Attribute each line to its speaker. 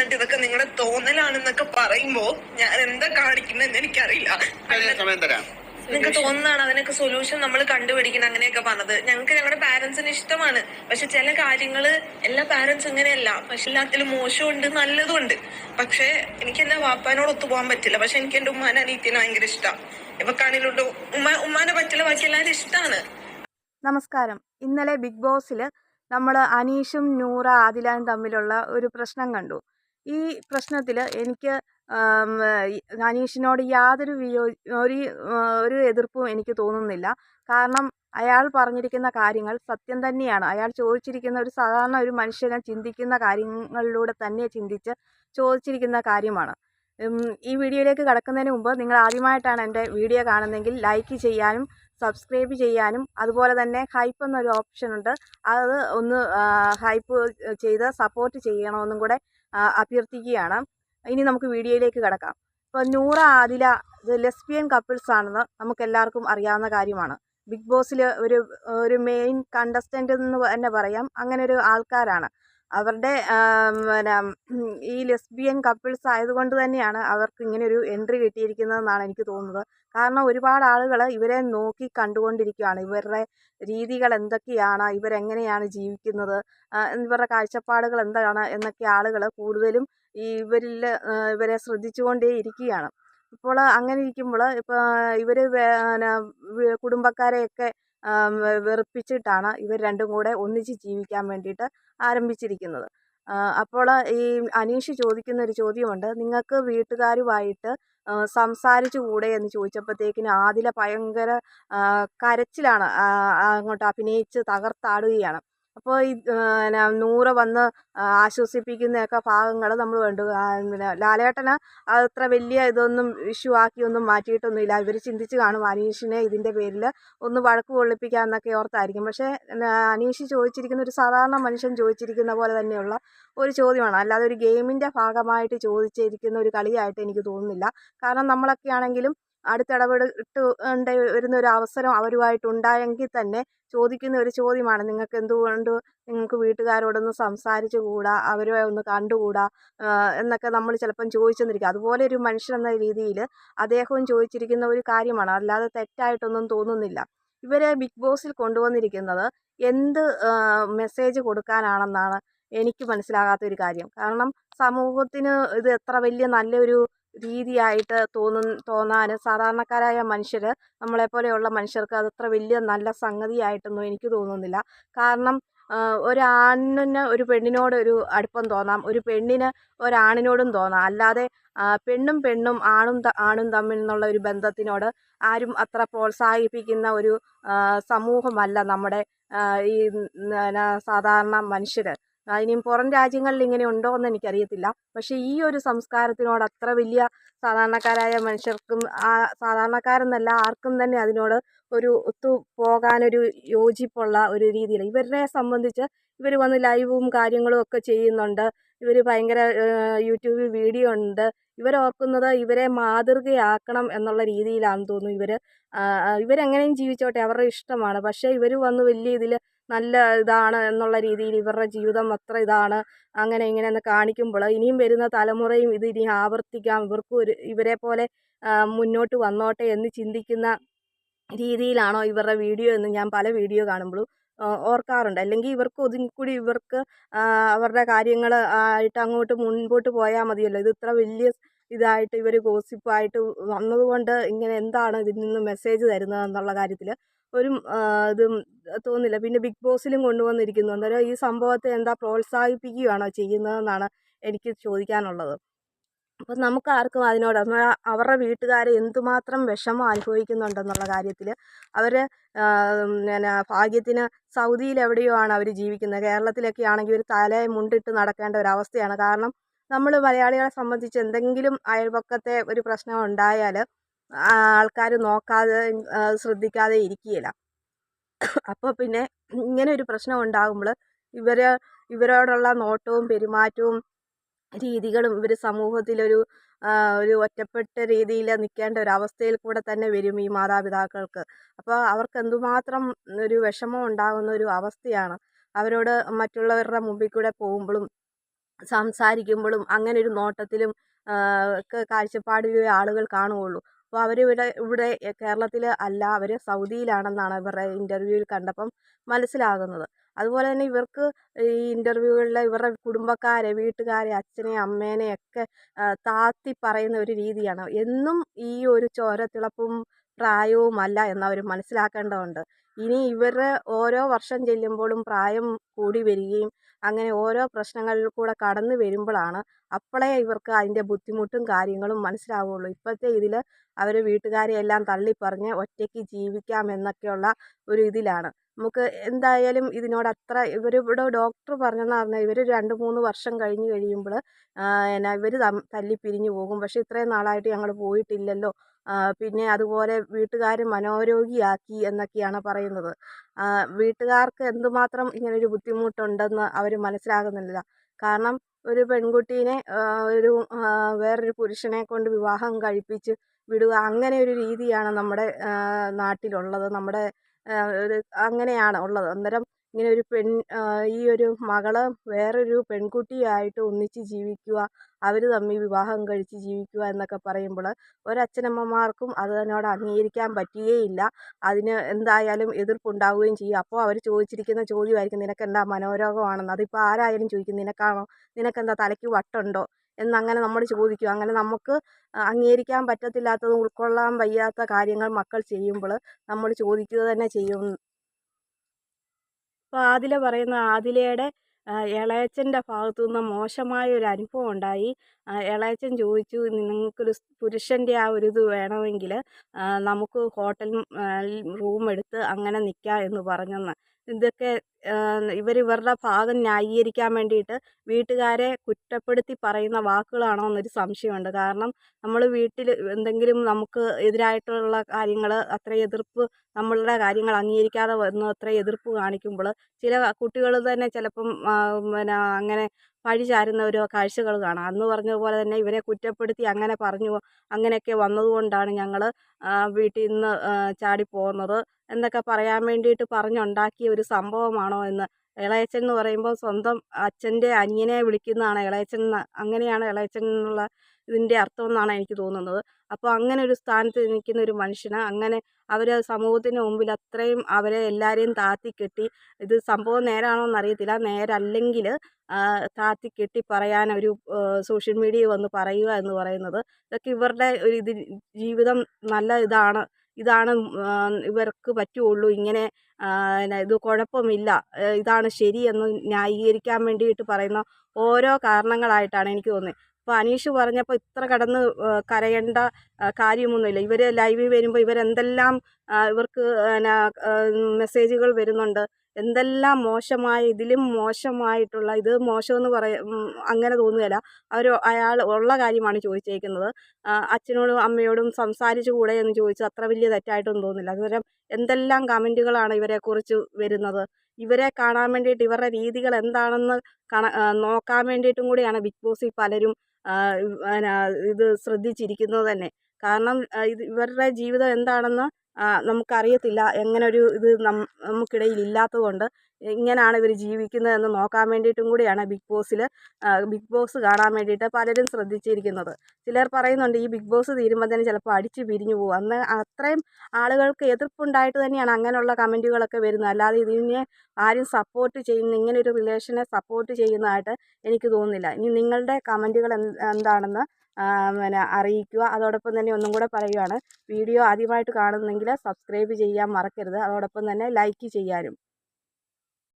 Speaker 1: എന്നിട്ട് ഇതൊക്കെ നിങ്ങളുടെ തോന്നലാണെന്നൊക്കെ പറയുമ്പോ ഞാൻ എന്താ കാണിക്കുന്നതെന്ന് എനിക്കറിയില്ല.
Speaker 2: സമയം തരാം.
Speaker 1: നിങ്ങൾക്ക് തോന്നുന്നതാണ് അതിനൊക്കെ സൊല്യൂഷൻ നമ്മൾ കണ്ടുപിടിക്കണം അങ്ങനെയൊക്കെ പറഞ്ഞത്. ഞങ്ങൾക്ക് ഞങ്ങളുടെ പാരന്റ്സിന് ഇഷ്ടമാണ്. പക്ഷെ ചില കാര്യങ്ങൾ എല്ലാ പാരന്റ്സ് ഇങ്ങനെയല്ല. പക്ഷെ എല്ലാത്തിലും മോശമുണ്ട് നല്ലതുണ്ട് പക്ഷെ എനിക്ക് എന്റെ വാപ്പാനോട് ഒത്തുപോകാൻ പറ്റില്ല. പക്ഷെ എനിക്ക് എന്റെ ഉമ്മാനെ അനീത്തിനെ ഭയങ്കര ഇഷ്ടമാണ് ഇവക്കാണെങ്കിലും ഉമ്മ ഉമ്മാനെ പറ്റില്ല ബാക്കി എല്ലാവരും ഇഷ്ടമാണ്
Speaker 3: നമസ്കാരം. ഇന്നലെ ബിഗ് ബോസിൽ നമ്മൾ അനീഷും നൂറ ആദിലാനും തമ്മിലുള്ള ഒരു പ്രശ്നം കണ്ടു. ഈ പ്രശ്നത്തിൽ എനിക്ക് അനീഷിനോട് യാതൊരു വിയോ ഒരു ഒരു എതിർപ്പും എനിക്ക് തോന്നുന്നില്ല. കാരണം അയാൾ പറഞ്ഞിരിക്കുന്ന കാര്യങ്ങൾ സത്യം തന്നെയാണ്. അയാൾ ചോദിച്ചിരിക്കുന്ന ഒരു സാധാരണ ഒരു മനുഷ്യനെ ചിന്തിക്കുന്ന കാര്യങ്ങളിലൂടെ തന്നെ ചിന്തിച്ച് ചോദിച്ചിരിക്കുന്ന കാര്യമാണ്. ഈ വീഡിയോയിലേക്ക് കടക്കുന്നതിന് മുമ്പ് നിങ്ങൾ ആദ്യമായിട്ടാണ് എന്റെ വീഡിയോ കാണുന്നതെങ്കിൽ ലൈക്ക് ചെയ്യാനും സബ്സ്ക്രൈബ് ചെയ്യാനും അതുപോലെ തന്നെ ഹൈപ്പ് എന്നൊരു ഓപ്ഷൻ ഉണ്ട് അത് ഒന്ന് ഹൈപ്പ് ചെയ്ത് സപ്പോർട്ട് ചെയ്യണമെന്നും കൂടെ അഭ്യർത്ഥിക്കുകയാണ്. ഇനി നമുക്ക് വീഡിയോയിലേക്ക് കിടക്കാം. ഇപ്പോൾ നൂറ ആദില ഇത് ലെസ്ബിയൻ കപ്പിൾസ് ആണെന്ന് നമുക്ക് എല്ലാവർക്കും അറിയാവുന്ന കാര്യമാണ്. ബിഗ് ബോസിൽ ഒരു ഒരു മെയിൻ കണ്ടസ്റ്റന്റ് എന്ന് തന്നെ പറയാം. അങ്ങനെ ഒരു ആൾക്കാരാണ്. അവരുടെ പിന്നെ ഈ ലെസ്ബിയൻ കപ്പിൾസ് ആയതുകൊണ്ട് തന്നെയാണ് അവർക്ക് ഇങ്ങനെ ഒരു എൻട്രി കിട്ടിയിരിക്കുന്നതെന്നാണ് എനിക്ക് തോന്നുന്നത്. കാരണം ഒരുപാട് ആളുകൾ ഇവരെ നോക്കി കണ്ടുകൊണ്ടിരിക്കുകയാണ് ഇവരുടെ രീതികൾ എന്തൊക്കെയാണ്? ഇവരെങ്ങനെയാണ് ജീവിക്കുന്നത്? ഇവരുടെ കാഴ്ചപ്പാടുകൾ എന്താണ്? എന്നൊക്കെ ആളുകൾ കൂടുതലും ഈ ഇവരിൽ ഇവരെ ശ്രദ്ധിച്ചുകൊണ്ടേ ഇരിക്കുകയാണ്. ഇപ്പോൾ അങ്ങനെ ഇരിക്കുമ്പോൾ ഇപ്പോൾ ഇവർ കുടുംബക്കാരെയൊക്കെ വെറുപ്പിച്ചിട്ടാണ് ഇവർ രണ്ടും കൂടെ ഒന്നിച്ച് ജീവിക്കാൻ വേണ്ടിയിട്ട് ആരംഭിച്ചിരിക്കുന്നത്. അപ്പോൾ ഈ അനീഷ് ചോദിക്കുന്ന ഒരു ചോദ്യമുണ്ട്. നിങ്ങൾക്ക് വീട്ടുകാരുമായിട്ട് സംസാരിച്ചു കൂടെ എന്ന് ചോദിച്ചപ്പോഴത്തേക്കിന് ആദില ഭയങ്കര കരച്ചിലാണ് അങ്ങോട്ട് അഭിനയിച്ച് തകർത്താടുകയാണ്. അപ്പോൾ ഈ പിന്നെ നൂറ് വന്ന് ആശ്വസിപ്പിക്കുന്നതൊക്കെ ഭാഗങ്ങൾ നമ്മൾ കണ്ടു. പിന്നെ ലാലേട്ടന് അത്ര വലിയ ഇതൊന്നും ഇഷ്യൂ ആക്കിയൊന്നും മാറ്റിയിട്ടൊന്നുമില്ല. ഇവർ ചിന്തിച്ച് കാണും അനീഷിനെ ഇതിന്റെ പേരിൽ ഒന്ന് വഴക്ക് കൊള്ളിപ്പിക്കാമെന്നൊക്കെ ഓർത്തായിരിക്കും. പക്ഷേ അനീഷ് ചോദിച്ചിരിക്കുന്ന ഒരു സാധാരണ മനുഷ്യൻ ചോദിച്ചിരിക്കുന്ന പോലെ തന്നെയുള്ള ഒരു ചോദ്യമാണ്. അല്ലാതെ ഒരു ഗെയിമിന്റെ ഭാഗമായിട്ട് ചോദിച്ചിരിക്കുന്ന ഒരു കളിയായിട്ട് എനിക്ക് തോന്നുന്നില്ല. കാരണം നമ്മളൊക്കെ ആണെങ്കിലും അടുത്തിടപെട്ട് ഉണ്ട് വരുന്ന ഒരു അവസരം അവരുമായിട്ട് ഉണ്ടായെങ്കിൽ തന്നെ ചോദിക്കുന്ന ഒരു ചോദ്യമാണ്. നിങ്ങൾക്ക് എന്തുകൊണ്ട് നിങ്ങൾക്ക് വീട്ടുകാരോടൊന്ന് സംസാരിച്ചു കൂടാ? അവരെ ഒന്ന് കണ്ടുകൂടാ എന്നൊക്കെ നമ്മൾ ചിലപ്പം ചോദിച്ചെന്നിരിക്കും. അതുപോലെ ഒരു മനുഷ്യൻ എന്ന രീതിയിൽ അദ്ദേഹവും ചോദിച്ചിരിക്കുന്ന ഒരു കാര്യമാണ്. അല്ലാതെ തെറ്റായിട്ടൊന്നും തോന്നുന്നില്ല. ഇവരെ ബിഗ് ബോസിൽ കൊണ്ടുവന്നിരിക്കുന്നത് എന്ത് മെസ്സേജ് കൊടുക്കാനാണെന്നാണ് എനിക്ക് മനസ്സിലാകാത്ത ഒരു കാര്യം. കാരണം സമൂഹത്തിന് ഇത് എത്ര വലിയ നല്ലൊരു രീതിയായിട്ട് തോന്നു തോന്നാൻ സാധാരണക്കാരായ മനുഷ്യർ നമ്മളെപ്പോലെയുള്ള മനുഷ്യർക്ക് അതത്ര വലിയ നല്ല സംഗതിയായിട്ടൊന്നും എനിക്ക് തോന്നുന്നില്ല. കാരണം ഒരാണിന് ഒരു പെണ്ണിനോട് ഒരു അടുപ്പം തോന്നാം ഒരു പെണ്ണിന് ഒരാണിനോടും തോന്നാം. അല്ലാതെ പെണ്ണും പെണ്ണും ആണും ആണും തമ്മിൽ നിന്നുള്ള ഒരു ബന്ധത്തിനോട് ആരും അത്ര പ്രോത്സാഹിപ്പിക്കുന്ന ഒരു സമൂഹമല്ല നമ്മുടെ ഈ സാധാരണ മനുഷ്യർ ഇനിയും പുറം രാജ്യങ്ങളിൽ ഇങ്ങനെ ഉണ്ടോ എന്ന് എനിക്കറിയത്തില്ല. പക്ഷേ ഈ ഒരു സംസ്കാരത്തിനോട് അത്ര വലിയ സാധാരണക്കാരായ മനുഷ്യർക്കും ആ സാധാരണക്കാരെന്നല്ല ആർക്കും തന്നെ അതിനോട് ഒരു ഒത്തു പോകാനൊരു യോജിപ്പുള്ള ഒരു രീതിയിൽ ഇവരെ സംബന്ധിച്ച് ഇവർ വന്ന് ലൈവും കാര്യങ്ങളും ഒക്കെ ചെയ്യുന്നുണ്ട്. ഇവർ ഭയങ്കര യൂട്യൂബിൽ വീഡിയോ ഉണ്ട്. ഇവരോർക്കുന്നത് ഇവരെ മാതൃകയാക്കണം എന്നുള്ള രീതിയിലാണെന്ന് തോന്നുന്നു ഇവർ ഇവരെങ്ങനെയും ജീവിച്ചോട്ടെ അവരുടെ ഇഷ്ടമാണ്. പക്ഷേ ഇവർ വന്ന് വലിയ ഇതിൽ നല്ല ഇതാണ് എന്നുള്ള രീതിയിൽ ഇവരുടെ ജീവിതം അത്ര ഇതാണ് അങ്ങനെ ഇങ്ങനെ എന്ന് കാണിക്കുമ്പോൾ ഇനിയും വരുന്ന തലമുറയും ഇത് ഇനി ആവർത്തിക്കാം. ഇവർക്കും ഒരു ഇവരെ പോലെ മുന്നോട്ട് വന്നോട്ടെ എന്ന് ചിന്തിക്കുന്ന രീതിയിലാണോ ഇവരുടെ വീഡിയോ എന്ന് ഞാൻ പല വീഡിയോ കാണുമ്പോഴും ഓർക്കാറുണ്ട്. അല്ലെങ്കിൽ ഇവർക്ക് ഒതുങ്ങിക്കൂടി ഇവർക്ക് അവരുടെ കാര്യങ്ങൾ ആയിട്ട് അങ്ങോട്ട് മുൻപോട്ട് പോയാൽ മതിയല്ലോ. ഇത് ഇത്ര വലിയ ഇതായിട്ട് ഇവർ ഗോസിപ്പായിട്ട് വന്നതുകൊണ്ട് ഇങ്ങനെ എന്താണ് ഇതിൽ നിന്ന് മെസ്സേജ് തരുന്നത് എന്നുള്ള കാര്യത്തിൽ ഒരു ഇതും തോന്നില്ല. പിന്നെ ബിഗ് ബോസിലും കൊണ്ടുവന്നിരിക്കുന്നു അന്നേരം ഈ സംഭവത്തെ എന്താ പ്രോത്സാഹിപ്പിക്കുകയാണോ ചെയ്യുന്നതെന്നാണ് എനിക്ക് ചോദിക്കാനുള്ളത്. അപ്പം നമുക്ക് ആർക്കും അതിനോട് അവരുടെ വീട്ടുകാർ എന്തുമാത്രം വിഷമം അനുഭവിക്കുന്നുണ്ടെന്നുള്ള കാര്യത്തിൽ അവർ പിന്നെ ഭാഗ്യത്തിന് സൗദിയിൽ എവിടെയോ ആണ് അവർ ജീവിക്കുന്നത്. കേരളത്തിലൊക്കെ ആണെങ്കിൽ ഒരു തലയെ മുണ്ടിട്ട് നടക്കേണ്ട ഒരവസ്ഥയാണ് കാരണം നമ്മൾ മലയാളികളെ സംബന്ധിച്ച് എന്തെങ്കിലും അയൽപക്കത്തെ ഒരു പ്രശ്നം ഉണ്ടായാൽ ആൾക്കാർ നോക്കാതെ ശ്രദ്ധിക്കാതെ ഇരിക്കുകയില്ല. അപ്പോൾ പിന്നെ ഇങ്ങനെ ഒരു പ്രശ്നം ഉണ്ടാകുമ്പോൾ ഇവർ ഇവരോടുള്ള നോട്ടവും പെരുമാറ്റവും രീതികളും ഇവർ സമൂഹത്തിലൊരു ഒരു ഒറ്റപ്പെട്ട രീതിയിൽ നിൽക്കേണ്ട ഒരു അവസ്ഥയിൽ കൂടെ തന്നെ വരും ഈ മാതാപിതാക്കൾക്ക്. അപ്പോൾ അവർക്ക് എന്തുമാത്രം ഒരു വിഷമം ഉണ്ടാകുന്ന ഒരു അവസ്ഥയാണ്. അവരോട് മറ്റുള്ളവരുടെ മുമ്പിൽ കൂടെ പോകുമ്പോഴും സംസാരിക്കുമ്പോഴും അങ്ങനെ ഒരു നോട്ടത്തിലും ഒക്കെ കാഴ്ചപ്പാടിലെ ആളുകൾ കാണുകയുള്ളൂ. അപ്പോൾ അവർ ഇവിടെ കേരളത്തിൽ അല്ല അവർ സൗദിയിലാണെന്നാണ് ഇവരുടെ ഇന്റർവ്യൂവിൽ കണ്ടപ്പം മനസ്സിലാകുന്നത്. അതുപോലെ തന്നെ ഇവർക്ക് ഈ ഇന്റർവ്യൂകളിൽ ഇവരുടെ കുടുംബക്കാരെ വീട്ടുകാരെ അച്ഛനെ അമ്മേനെ ഒക്കെ താഴ്ത്തി പറയുന്ന ഒരു രീതിയാണ്. എന്നും ഈ ഒരു ചോരത്തിളപ്പും പ്രായവുമല്ല എന്നവർ മനസ്സിലാക്കേണ്ടതുണ്ട്. ഇനി ഇവരുടെ ഓരോ വർഷം ചെല്ലുമ്പോഴും പ്രായം കൂടി വരികയും അങ്ങനെ ഓരോ പ്രശ്നങ്ങളിൽ കൂടെ കടന്നു വരുമ്പോഴാണ് അപ്പോഴേ ഇവർക്ക് അതിന്റെ ബുദ്ധിമുട്ടും കാര്യങ്ങളും മനസ്സിലാവുകയുള്ളൂ ഇപ്പോഴത്തെ ഇതിൽ അവർ വീട്ടുകാരെ എല്ലാം തള്ളിപ്പറഞ്ഞ് ഒറ്റയ്ക്ക് ജീവിക്കാം എന്നൊക്കെയുള്ള ഒരു ഇതിലാണ്. നമുക്ക് എന്തായാലും ഇതിനോട് അത്ര ഇവർ ഇവിടെ ഡോക്ടർ പറഞ്ഞെന്ന് പറഞ്ഞാൽ ഇവർ രണ്ട് മൂന്ന് വർഷം കഴിഞ്ഞ് കഴിയുമ്പോൾ എന്നാ ഇവർ തല്ലി പിരിഞ്ഞു പോകും. പക്ഷേ ഇത്രയും നാളായിട്ട് ഞങ്ങൾ പോയിട്ടില്ലല്ലോ. പിന്നെ അതുപോലെ വീട്ടുകാർ മനോരോഗിയാക്കി എന്നൊക്കെയാണ് പറയുന്നത്. വീട്ടുകാർക്ക് എന്തുമാത്രം ഇങ്ങനൊരു ബുദ്ധിമുട്ടുണ്ടെന്ന് അവർ മനസ്സിലാകുന്നില്ല. കാരണം ഒരു പെൺകുട്ടീനെ ഒരു വേറൊരു പുരുഷനെ കൊണ്ട് വിവാഹം കഴിപ്പിച്ച് വിടുക അങ്ങനെ ഒരു രീതിയാണ് നമ്മുടെ നാട്ടിലുള്ളത്. നമ്മുടെ ഒരു അങ്ങനെയാണ് ഉള്ളത്. അന്നേരം ഇങ്ങനെ ഒരു പെൺ ഈ ഒരു മകൾ വേറൊരു പെൺകുട്ടിയായിട്ട് ഒന്നിച്ച് ജീവിക്കുക അവർ തമ്മിൽ വിവാഹം കഴിച്ച് ജീവിക്കുക എന്നൊക്കെ പറയുമ്പോൾ ഒരച്ഛനമ്മമാർക്കും അതിനോട് അംഗീകരിക്കാൻ പറ്റുകയില്ല. അതിന് എന്തായാലും എതിർപ്പുണ്ടാവുകയും ചെയ്യും. അപ്പോൾ അവർ ചോദിച്ചിരിക്കുന്ന ചോദ്യമായിരിക്കും നിനക്കെന്താ മനോരോഗമാണെന്ന്? അതിപ്പോൾ ആരായാലും ചോദിക്കും നിനക്കാണോ? നിനക്കെന്താ തലയ്ക്ക് വട്ടുണ്ടോ? എന്നങ്ങനെ നമ്മൾ ചോദിക്കും. അങ്ങനെ നമുക്ക് അംഗീകരിക്കാൻ പറ്റത്തില്ലാത്തതും ഉൾക്കൊള്ളാൻ വയ്യാത്ത കാര്യങ്ങൾ മക്കൾ ചെയ്യുമ്പോൾ നമ്മൾ ചോദിക്കുക തന്നെ ചെയ്യും. അപ്പോൾ ആദില പറയുന്ന ആദിലയുടെ ഇളയച്ചന്റെ ഭാഗത്തു നിന്ന് മോശമായ ഒരു അനുഭവം ഉണ്ടായി. ഇളയച്ചൻ ചോദിച്ചു നിങ്ങൾക്കൊരു പുരുഷന്റെ ആ ഒരു ഇത് വേണമെങ്കിൽ നമുക്ക് ഹോട്ടൽ റൂം എടുത്ത് അങ്ങനെ നിൽക്കാം എന്ന് പറഞ്ഞെന്ന്. ഇതൊക്കെ ഇവർ ഇവരുടെ ഭാഗം ന്യായീകരിക്കാൻ വേണ്ടിയിട്ട് വീട്ടുകാരെ കുറ്റപ്പെടുത്തി പറയുന്ന വാക്കുകളാണോ എന്നൊരു സംശയമുണ്ട്. കാരണം നമ്മൾ വീട്ടിൽ എന്തെങ്കിലും നമുക്ക് എതിരായിട്ടുള്ള കാര്യങ്ങൾ അത്ര എതിർപ്പ് നമ്മളുടെ കാര്യങ്ങൾ അംഗീകരിക്കാതെ വന്ന് അത്ര എതിർപ്പ് കാണിക്കുമ്പോൾ ചില കുട്ടികൾ തന്നെ ചിലപ്പം പിന്നെ അങ്ങനെ പഴി ചാരുന്ന ഒരു കാഴ്ചകൾ കാണാം. അന്ന് പറഞ്ഞതുപോലെ തന്നെ ഇവരെ കുറ്റപ്പെടുത്തി അങ്ങനെ പറഞ്ഞു അങ്ങനെയൊക്കെ വന്നതുകൊണ്ടാണ് ഞങ്ങൾ വീട്ടിൽ നിന്ന് ചാടി പോകുന്നത് എന്നൊക്കെ പറയാൻ വേണ്ടിയിട്ട് പറഞ്ഞുണ്ടാക്കിയ ഒരു സംഭവമാണോ എന്ന്. ഇളയച്ചൻ എന്ന് പറയുമ്പോൾ സ്വന്തം അച്ഛന്റെ അനിയനെ വിളിക്കുന്നതാണ്. ഇളയച്ചൻ അങ്ങനെയാണ് ഇളയച്ചൻ എന്നുള്ള ഇതിന്റെ അർത്ഥം എന്നാണ് എനിക്ക് തോന്നുന്നത്. അപ്പോൾ അങ്ങനെ ഒരു സ്ഥാനത്ത് നിൽക്കുന്ന ഒരു മനുഷ്യന് അങ്ങനെ അവർ സമൂഹത്തിന് മുമ്പിൽ അത്രയും അവരെ എല്ലാവരെയും താത്തിക്കെട്ടി ഇത് സംഭവം നേരാണോ എന്നറിയത്തില്ല. നേരല്ലെങ്കിൽ താത്തിക്കെട്ടി പറയാൻ ഒരു സോഷ്യൽ മീഡിയ വന്ന് പറയുക എന്ന് പറയുന്നത് ഇതൊക്കെ ഇവരുടെ ഒരു ഇത് ജീവിതം നല്ല ഇതാണ് ഇതാണ് ഇവർക്ക് പറ്റുകയുള്ളൂ ഇങ്ങനെ ഇത് കുഴപ്പമില്ല ഇതാണ് ശരിയെന്ന് ന്യായീകരിക്കാൻ വേണ്ടിയിട്ട് പറയുന്ന ഓരോ കാരണങ്ങളായിട്ടാണ് എനിക്ക് തോന്നുന്നത്. അപ്പോൾ അനീഷ് പറഞ്ഞപ്പോൾ ഇത്ര കടന്ന് കരയേണ്ട കാര്യമൊന്നുമില്ല. ഇവർ ലൈവിൽ വരുമ്പോൾ ഇവരെന്തെല്ലാം ഇവർക്ക് മെസ്സേജുകൾ വരുന്നുണ്ട് എന്തെല്ലാം മോശമായ ഇതിലും മോശമായിട്ടുള്ള ഇത് മോശമെന്ന് പറയ അങ്ങനെ തോന്നുകയില്ല. അവർ അയാൾ ഉള്ള കാര്യമാണ് ചോദിച്ചേക്കുന്നത്. അച്ഛനോടും അമ്മയോടും സംസാരിച്ചു കൂടെ എന്ന് ചോദിച്ചു അത്ര വലിയ തെറ്റായിട്ടൊന്നും തോന്നുന്നില്ല. അതുപോലെ എന്തെല്ലാം കമന്റുകളാണ് ഇവരെക്കുറിച്ച് വരുന്നത്. ഇവരെ കാണാൻ വേണ്ടിയിട്ട് ഇവരുടെ രീതികൾ എന്താണെന്ന് കണ നോക്കാൻ വേണ്ടിയിട്ടും കൂടിയാണ് ബിഗ് ബോസിൽ പലരും ഇത് ശ്രദ്ധിച്ചിരിക്കുന്നത് തന്നെ. കാരണം ഇത് ഇവരുടെ ജീവിതം എന്താണെന്ന് നമുക്കറിയത്തില്ല. എങ്ങനെ ഒരു ഇത് നമുക്കിടയിൽ ഇല്ലാത്തതുകൊണ്ട് ഇങ്ങനെയാണ് ഇവർ ജീവിക്കുന്നതെന്ന് നോക്കാൻ വേണ്ടിയിട്ടും കൂടിയാണ് ബിഗ് ബോസിൽ ബിഗ് ബോസ് കാണാൻ വേണ്ടിയിട്ട് പലരും ശ്രദ്ധിച്ചിരിക്കുന്നത്. ചിലർ പറയുന്നുണ്ട് ഈ ബിഗ് ബോസ് തീരുമ്പോൾ ചിലപ്പോൾ അടിച്ച് പിരിഞ്ഞു പോകും. അന്ന് അത്രയും ആളുകൾക്ക് എതിർപ്പുണ്ടായിട്ട് തന്നെയാണ് അങ്ങനെയുള്ള കമന്റുകളൊക്കെ വരുന്നത്. അല്ലാതെ ഇതിനെ ആരും സപ്പോർട്ട് ചെയ്യുന്ന ഇങ്ങനെ ഒരു റിലേഷനെ സപ്പോർട്ട് ചെയ്യുന്നതായിട്ട് എനിക്ക് തോന്നുന്നില്ല. ഇനി നിങ്ങളുടെ കമന്റുകൾ എന്താണെന്ന് പിന്നെ അറിയിക്കുക. അതോടൊപ്പം തന്നെ ഒന്നും കൂടെ പറയുകയാണ് വീഡിയോ ആദ്യമായിട്ട് കാണുന്നെങ്കിൽ സബ്സ്ക്രൈബ് ചെയ്യാൻ മറക്കരുത്. അതോടൊപ്പം തന്നെ ലൈക്ക് ചെയ്യാനും.